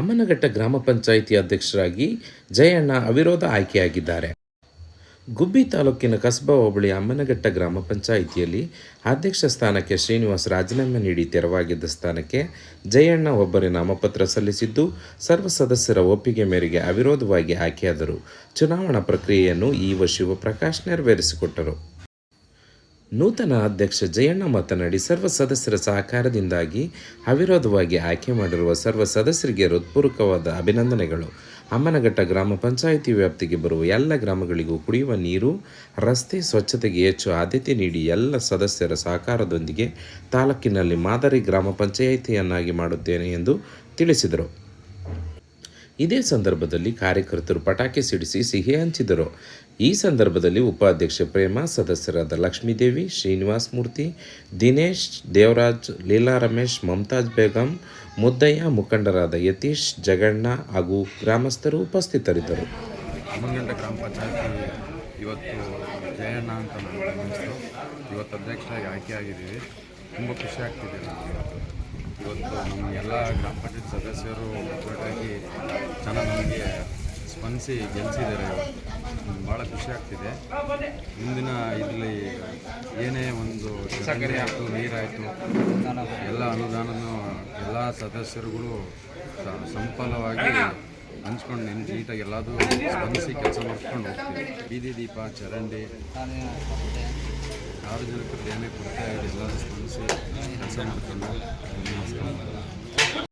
ಅಮ್ಮನಘಟ್ಟ ಗ್ರಾಮ ಪಂಚಾಯಿತಿ ಅಧ್ಯಕ್ಷರಾಗಿ ಜಯಣ್ಣ ಅವಿರೋಧ ಆಯ್ಕೆಯಾಗಿದ್ದಾರೆ. ಗುಬ್ಬಿ ತಾಲೂಕಿನ ಕಸಬಾ ಹೋಬಳಿ ಅಮ್ಮನಘಟ್ಟ ಗ್ರಾಮ ಪಂಚಾಯಿತಿಯಲ್ಲಿ ಅಧ್ಯಕ್ಷ ಸ್ಥಾನಕ್ಕೆ ಶ್ರೀನಿವಾಸ್ ರಾಜೀನಾಮೆ ನೀಡಿ ತೆರವಾಗಿದ್ದ ಸ್ಥಾನಕ್ಕೆ ಜಯಣ್ಣ ಒಬ್ಬರೇ ನಾಮಪತ್ರ ಸಲ್ಲಿಸಿದ್ದು, ಸರ್ವ ಸದಸ್ಯರ ಒಪ್ಪಿಗೆ ಮೇರೆಗೆ ಅವಿರೋಧವಾಗಿ ಆಯ್ಕೆಯಾದರು ಚುನಾವಣಾ ಪ್ರಕ್ರಿಯೆಯನ್ನು ಈ ಇವ ಶಿವಪ್ರಕಾಶ್ ನೆರವೇರಿಸಿಕೊಟ್ಟರು. ನೂತನ ಅಧ್ಯಕ್ಷ ಜಯಣ್ಣ ಮಾತನಾಡಿ, ಸರ್ವ ಸದಸ್ಯರ ಸಹಕಾರದಿಂದಾಗಿ ಅವಿರೋಧವಾಗಿ ಆಯ್ಕೆ ಮಾಡಿರುವ ಸರ್ವ ಸದಸ್ಯರಿಗೆ ಹೃತ್ಪೂರ್ವಕವಾದ ಅಭಿನಂದನೆಗಳು. ಅಮ್ಮನಘಟ್ಟ ಗ್ರಾಮ ಪಂಚಾಯಿತಿ ವ್ಯಾಪ್ತಿಗೆ ಬರುವ ಎಲ್ಲ ಗ್ರಾಮಗಳಿಗೂ ಕುಡಿಯುವ ನೀರು, ರಸ್ತೆ ಸ್ವಚ್ಛತೆಗೆ ಹೆಚ್ಚು ಆದ್ಯತೆ ನೀಡಿ ಎಲ್ಲ ಸದಸ್ಯರ ಸಹಕಾರದೊಂದಿಗೆ ತಾಲೂಕಿನಲ್ಲಿ ಮಾದರಿ ಗ್ರಾಮ ಪಂಚಾಯಿತಿಯನ್ನಾಗಿ ಮಾಡುತ್ತೇನೆ ಎಂದು ತಿಳಿಸಿದರು. ಇದೇ ಸಂದರ್ಭದಲ್ಲಿ ಕಾರ್ಯಕರ್ತರು ಪಟಾಕಿ ಸಿಡಿಸಿ ಸಿಹಿ ಹಂಚಿದರು. ಈ ಸಂದರ್ಭದಲ್ಲಿ ಉಪಾಧ್ಯಕ್ಷ ಪ್ರೇಮ, ಸದಸ್ಯರಾದ ಲಕ್ಷ್ಮೀದೇವಿ, ಶ್ರೀನಿವಾಸ್ ಮೂರ್ತಿ, ದಿನೇಶ್, ದೇವರಾಜ್, ಲೀಲಾ ರಮೇಶ್, ಮಮತಾಜ್ ಬೇಗಂ, ಮುದ್ದಯ್ಯ, ಮುಖಂಡರಾದ ಯತೀಶ್, ಜಗಣ್ಣ ಹಾಗೂ ಗ್ರಾಮಸ್ಥರು ಉಪಸ್ಥಿತರಿದ್ದರು. ಇವತ್ತು ಅಂತ ಇವತ್ತು ತುಂಬ ಖುಷಿ ಆಗ್ತಿದೆ ಇವತ್ತು ನಮ್ಮ ಎಲ್ಲ ಗ್ರಾಮ ಪಂಚಾಯತ್ ಸದಸ್ಯರು ಸ್ಪಂದಿಸಿ ಗೆಲ್ಲಿಸಿದ್ದಾರೆ ಭಾಳ ಖುಷಿ ಆಗ್ತಿದೆ. ಮುಂದಿನ ಇದರಲ್ಲಿ ಏನೇ ಒಂದು ಸಕ್ಕರೆ ಆಯಿತು ನೀರಾಯಿತು ಎಲ್ಲ ಅನುದಾನನೂ ಎಲ್ಲ ಸದಸ್ಯರುಗಳು ಸಂಪನ್ನವಾಗಿ ಹಂಚ್ಕೊಂಡು ನಿನ್ನ ನೀಟಾಗಿ ಎಲ್ಲದೂ ಸ್ಪಂದಿಸಿ ಕೆಲಸ ಮಾಡ್ಕೊಂಡು ಹೋಗ್ತೀವಿ. ಬೀದಿ ದೀಪ, ಚರಂಡಿ ಸಾರ್ವಜನಿಕರು ಏನೇ ಕೊಡ್ತಾ ಆಗಿದೆ ಎಲ್ಲರೂ ಸ್ಪಂದಿಸಿ ಕೆಲಸ ಮಾಡ್ಕೊಂಡು.